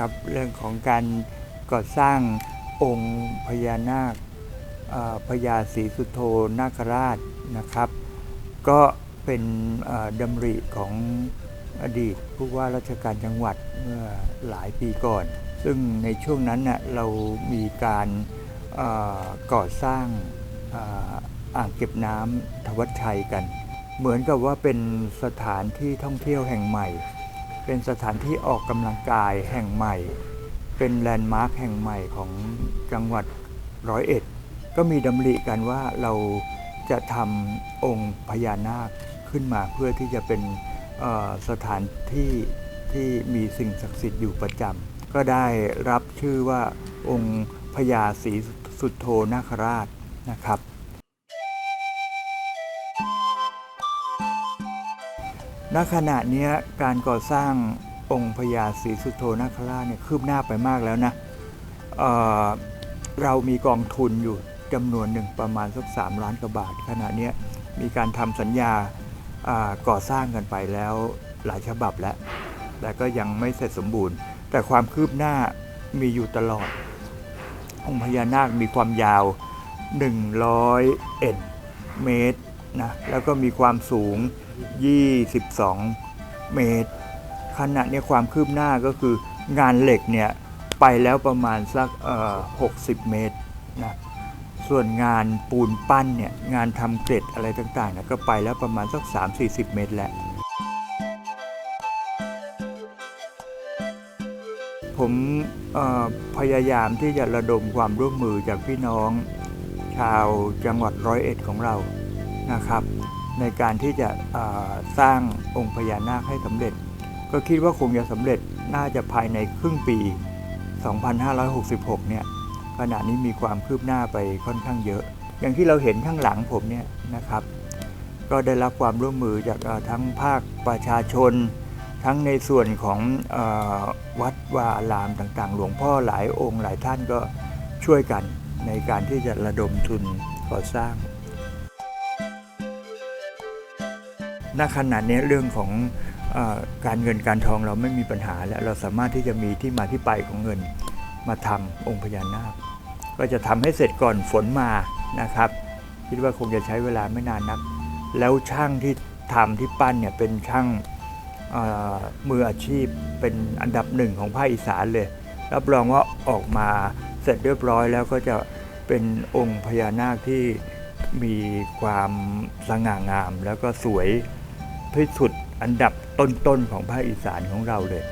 นะครับ เรื่องของการก่อสร้างองค์พญานาคพญาศรีสุโธนาคราชนะครับ ก็เป็นเอ่อดำริของอดีตผู้ว่าราชการจังหวัดเมื่อหลายปีก่อน ซึ่งในช่วงนั้นน่ะเรามีการก่อสร้างอ่ออ่างเก็บน้ำทวัชชัยกัน เหมือนกับว่าเป็นสถานที่ท่องเที่ยวแห่งใหม่ เป็นสถานที่ออกกำลังกายแห่งใหม่ เป็นแลนด์มาร์คแห่งใหม่ของจังหวัดร้อยเอ็ด ก็มีดำริกันว่าเราจะทำองค์พญานาคขึ้นมาเพื่อที่จะเป็นสถานที่ที่มีสิ่งศักดิ์สิทธิ์อยู่ประจำก็ได้รับชื่อว่าองค์พญาศรีสุโธนาคราชนะครับ ณขณะนี้การก่อสร้างองค์พญาศรีสุโธนาคราชเนี่ยคืบหน้าไปมากแล้วนะเเรามีกองทุนอยู่จำนวนหนึ่งประมาณสักสามล้านกว่าบาท ขณะนี้มีการทำสัญญาอ่าก่อสร้างกันไปแล้วหลายฉบับแล้ว แต่ก็ยังไม่เสร็จสมบูรณ์ แต่ความคืบหน้ามีอยู่ตลอด องค์พญานาคมีความยาว 100เอ็ดเมตรนะแล้วก็มีความสูง 22 เมตร ขณะเนี้ความคืบหน้าก็คืองานเหล็กเนี่ยไปแล้วประมาณสักเอ่อ60เมตรนะส่วนงานปูนปั้นเนี่ยงานทำเกล็ดอะไรต่างๆนี่ยก็ไปแล้วประมาณสัก 3-40 เมตรแหละผมพยายามที่จะระดมความร่วมมือจากพี่น้องชาวจังหวัดร้อยเอ็ดของเรานะครับ ในการที่จะสร้างองค์พญานาคให้สำเร็จ ก็คิดว่าคงจะสำเร็จน่าจะภายในครึ่งปี 2566 เนี่ยขณะนี้มีความคืบหน้าไปค่อนข้างเยอะ อย่างที่เราเห็นข้างหลังผมเนี่ยนะครับ ก็ได้รับความร่วมมือจากทั้งภาคประชาชน ทั้งในส่วนของอวัดวาอารามต่างๆ หลวงพ่อหลายองค์หลายท่านก็ช่วยกันในการที่จะระดมทุนก่อสร้าง ณขณะนี้เรื่องของอการเงินการทองเราไม่มีปัญหาแล้วเราสามารถที่จะมีที่มาที่ไปของเงินมาทำองค์พญานาค ก็จะทำให้เสร็จก่อนฝนมานะครับ คิดว่าคงจะใช้เวลาไม่นานนัก แล้วช่างที่ทำที่ปั้นเนี่ยเป็นช่างมืออาชีพเป็นอันดับหนึ่งของภาคอีสานเลย รับรองว่าออกมาเสร็จเรียบร้อยแล้วก็จะเป็นองค์พญานาคที่มีความสง่างามแล้วก็สวย ที่สุดอันดับต้นๆของภาคอีสานของเราเลย